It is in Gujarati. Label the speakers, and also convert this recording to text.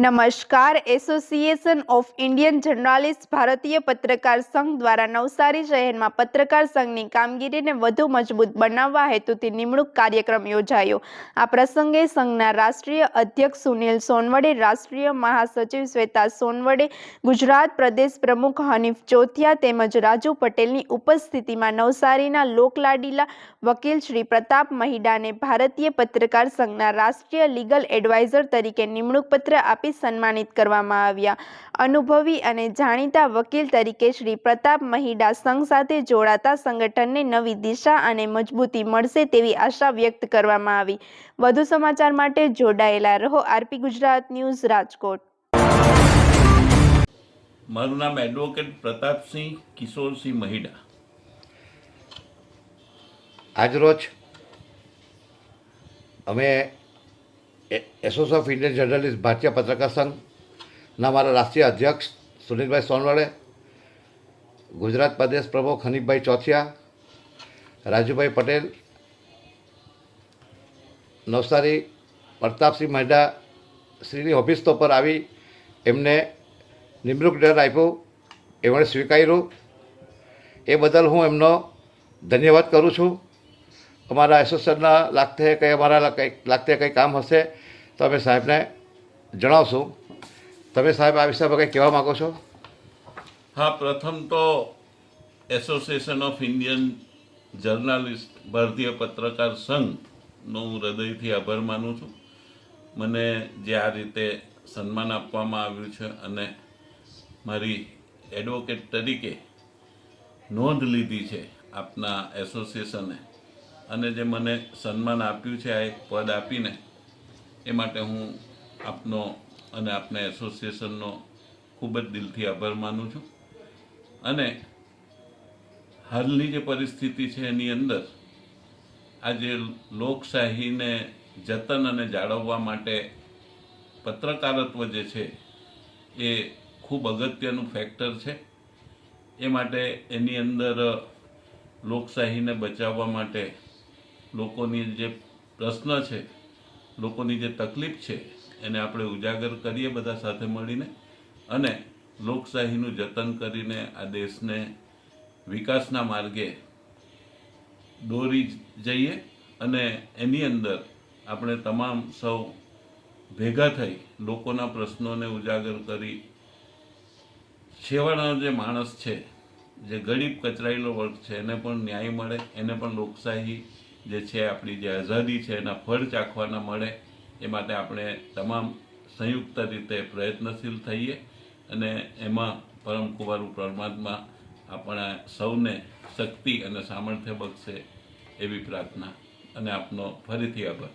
Speaker 1: નમસ્કાર એસોસિએશન ઓફ ઇન્ડિયન જર્નાલિસ્ટ ભારતીય પત્રકાર સંઘ દ્વારા નવસારી શહેરમાં પત્રકાર સંઘની કામગીરીને વધુ મજબૂત બનાવવા હેતુથી નિમણૂક કાર્યક્રમ યોજાયો. આ પ્રસંગે સંઘના રાષ્ટ્રીય અધ્યક્ષ સુનિલ સોનવડે, રાષ્ટ્રીય મહાસચિવ શ્વેતા સોનવડે, ગુજરાત પ્રદેશ પ્રમુખ હનીફ ચોથિયા તેમજ રાજુ પટેલની ઉપસ્થિતિમાં નવસારીના લોકલાડીલા વકીલ શ્રી પ્રતાપ મહિડાને ભારતીય પત્રકાર સંઘના રાષ્ટ્રીય લીગલ એડવાઇઝર તરીકે નિમણૂક પત્ર આપી સન્માનિત કરવામાં આવ્યા. અનુભવી અને જાણીતા વકીલ તરીકે શ્રી પ્રતાપ મહિડા સંઘ સાથે જોડાતા સંગઠનને નવી દિશા અને મજબૂતી મળશે તેવી આશા વ્યક્ત કરવામાં આવી. વધુ સમાચાર માટે જોડાયેલા રહો આરપી ગુજરાત ન્યૂઝ રાજકોટ.
Speaker 2: મારું નામ એડવોકેટ પ્રતાપસિંહ કિશોરસિંહ મહિડા.
Speaker 3: આજરોજ અમે એ- એસોસિએશન ઓફ ઇન્ડિયન જર્નલિસ્ટ ભારતીય પત્રકાર સંઘના મારા રાષ્ટ્રીય અધ્યક્ષ સુનિલભાઈ સોનવડે ગુજરાત પ્રદેશ પ્રમુખ હનીફભાઈ ચોથિયા, રાજુભાઈ પટેલ, નવસારી પ્રતાપસિંહ મહેડા શ્રીની ઓફિસ તો પર આવી, એમને નિમણૂક ડર આપ્યું, એમણે સ્વીકાર્યું. એ બદલ હું એમનો ધન્યવાદ કરું છું. અમારા એસોસિએશનના લાગતે કંઈ અમારા કંઈક લાગતે કંઈ કામ હશે તો અમે સાહેબને જણાવશું. તમે સાહેબ આ પર કંઈ કહેવા માગો છો?
Speaker 2: હા, પ્રથમ તો એસોસિએશન ઓફ ઇન્ડિયન જર્નાલિસ્ટ ભારતીય પત્રકાર સંઘનો હું હૃદયથી આભાર માનું છું. મને જે આ રીતે સન્માન આપવામાં આવ્યું છે અને મારી એડવોકેટ તરીકે નોંધ લીધી છે આપના એસોસિએશને. અને જે મને સન્માન આપ્યું છે આ એક પદ આપીને, એ માટે હું આપનો અને આપના એસોસિએશનનો ખૂબ જ દિલથી આભાર માનું છું. અને હાલની જે પરિસ્થિતિ છે એની અંદર, આજે લોકશાહીને જતન અને જાળવવા માટે પત્રકારત્વ જે છે, એ ખૂબ અગત્યનું ફેક્ટર છે. એ માટે એની અંદર લોકશાહીને બચાવવા માટે લોકોની જે પ્રશ્ન છે, લોકોની જે તકલીફ છે, એને આપણે ઉજાગર કરીએ બધા સાથે મળીને અને લોકશાહીનું જતન કરીને આ દેશને વિકાસના માર્ગે દોરી જઈએ અને એની અંદર આપણે તમામ સૌ ભેગા થઈ લોકોના પ્રશ્નોને ઉજાગર કરી છેવાડાનો જે માણસ છે, જે ગરીબ કચરાયેલો વર્ગ છે, એને પણ ન્યાય મળે, એને પણ લોકશાહી જે છે, આપણી જે આઝાદી છે, એના ફળ ચાખવાના મળે, એ માટે આપણે તમામ સંયુક્ત રીતે પ્રયત્નશીલ થઈએ અને એમાં પરમ કુંવારુ પરમાત્મા આપણા સૌને શક્તિ અને સામર્થ્ય બક્ષે એવી પ્રાર્થના. અને આપનો ફરીથી આભાર.